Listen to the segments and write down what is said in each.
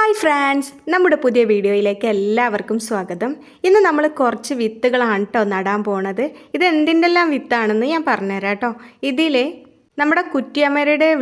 Hi friends. നമ്മുടെ പുതിയ വീഡിയോയിലേക്ക് എല്ലാവർക്കും സ്വാഗതം. ഇന്ന് നമ്മൾ കുറച്ച് വിത്തുകളാണ് കേട്ടോ നടാൻ പോണത്. ഇത് എന്തിന്റെല്ലാം വിത്താണെന്ന് ഞാൻ പറഞ്ഞുതരാം കേട്ടോ ഇതിൽ നമ്മുടെ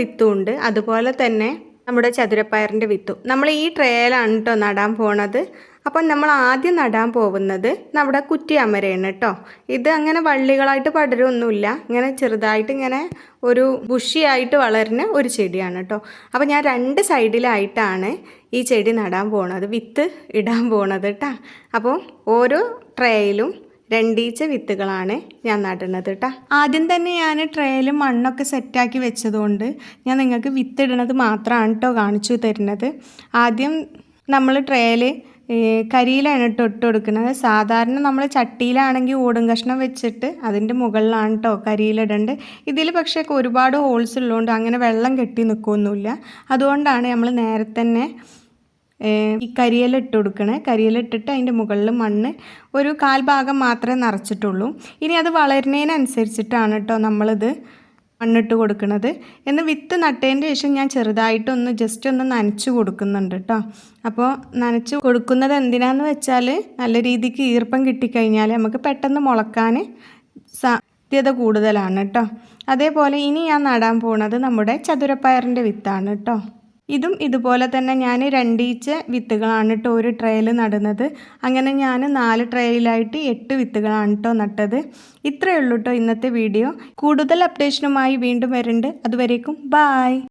വിത്തും ഉണ്ട് അതുപോലെ തന്നെ നമ്മുടെ ചതുരപ്പയറിന്റെ വിത്തും. നമ്മൾ ഈ ട്രേയിലാണ് കേട്ടോ നടാൻ പോണത്. അപ്പം നമ്മൾ ആദ്യം നടാൻ പോകുന്നത് നമ്മുടെ കുറ്റിയമരയാണ് കേട്ടോ. ഇത് അങ്ങനെ വള്ളികളായിട്ട് പടരൊന്നുമില്ല. ഇങ്ങനെ ചെറുതായിട്ട് ഇങ്ങനെ ഒരു ബുഷിയായിട്ട് വളരുന്ന ഒരു ചെടിയാണ് കേട്ടോ. അപ്പോൾ ഞാൻ രണ്ട് സൈഡിലായിട്ടാണ് ഈ ചെടി നടാൻ പോണത് വിത്ത് ഇടാൻ പോണത് കേട്ടോ. അപ്പോൾ ഓരോ ട്രേയിലും രണ്ടീച്ച വിത്തുകളാണ് ഞാൻ നടുന്നത് കേട്ടോ. ആദ്യം തന്നെ ഞാൻ ട്രേയിൽ മണ്ണൊക്കെ സെറ്റാക്കി വെച്ചതുകൊണ്ട് ഞാൻ നിങ്ങൾക്ക് വിത്ത് ഇടുന്നത് മാത്രമാണ് കേട്ടോ കാണിച്ചു തരുന്നത്. ആദ്യം നമ്മൾ ട്രേയിൽ കരിയിലാണ് കേട്ടോ ഇട്ട് കൊടുക്കുന്നത്. സാധാരണ നമ്മൾ ചട്ടിയിലാണെങ്കിൽ ഓടും കഷ്ണം വെച്ചിട്ട് അതിന്റെ മുകളിലാണ് കേട്ടോ കരിയിലിടേണ്ടത് ഇതിൽ പക്ഷേ ഒരുപാട് ഹോൾസ് ഉള്ളതുകൊണ്ട് അങ്ങനെ വെള്ളം കെട്ടി നിൽക്കുകയൊന്നുമില്ല അതുകൊണ്ടാണ് നമ്മൾ നേരെ തന്നെ ഈ കരിയില ഇട്ട് കൊടുക്കണേ. കരിയില ഇട്ടിട്ട് അതിന്റെ മുകളിൽ മണ്ണ് ഒരു കാൽ ഭാഗം മാത്രമേ നിറച്ചിട്ടുള്ളൂ. ഇനി അത് വളരുന്നതിനനുസരിച്ചിട്ടാണ് കേട്ടോ നമ്മളിത് മണ്ണിട്ട് കൊടുക്കുന്നത് എന്ന് വിത്ത് നട്ടതിന്റെ ശേഷം ഞാൻ ചെറുതായിട്ടൊന്ന് ജസ്റ്റ് ഒന്ന് നനച്ച് കൊടുക്കുന്നുണ്ട് കേട്ടോ അപ്പോൾ നനച്ച് കൊടുക്കുന്നത് എന്തിനാന്ന് വെച്ചാൽ നല്ല രീതിക്ക് ഈർപ്പം കിട്ടിക്കഴിഞ്ഞാൽ നമുക്ക് പെട്ടെന്ന് മുളക്കാൻ സാധ്യത കൂടുതലാണ് കേട്ടോ അതേപോലെ ഇനി ഞാൻ നടാൻ പോകുന്നത് നമ്മുടെ ചതുരപ്പയറിന്റെ വിത്താണ് കേട്ടോ ഇതും ഇതുപോലെ തന്നെ ഞാൻ രണ്ടീച്ച വിത്തുകളാണ് കേട്ടോ ഒരു ട്രേയിൽ നടുന്നത്. അങ്ങനെ ഞാൻ നാല് ട്രേയിലായിട്ട് എട്ട് വിത്തുകളാണ് കേട്ടോ നട്ടത്. ഇത്രയേ ഉള്ളൂ കേട്ടോ ഇന്നത്തെ വീഡിയോ കൂടുതൽ അപ്ഡേഷനുമായി വീണ്ടും വരുന്നുണ്ട് അതുവരേക്കും ബായ്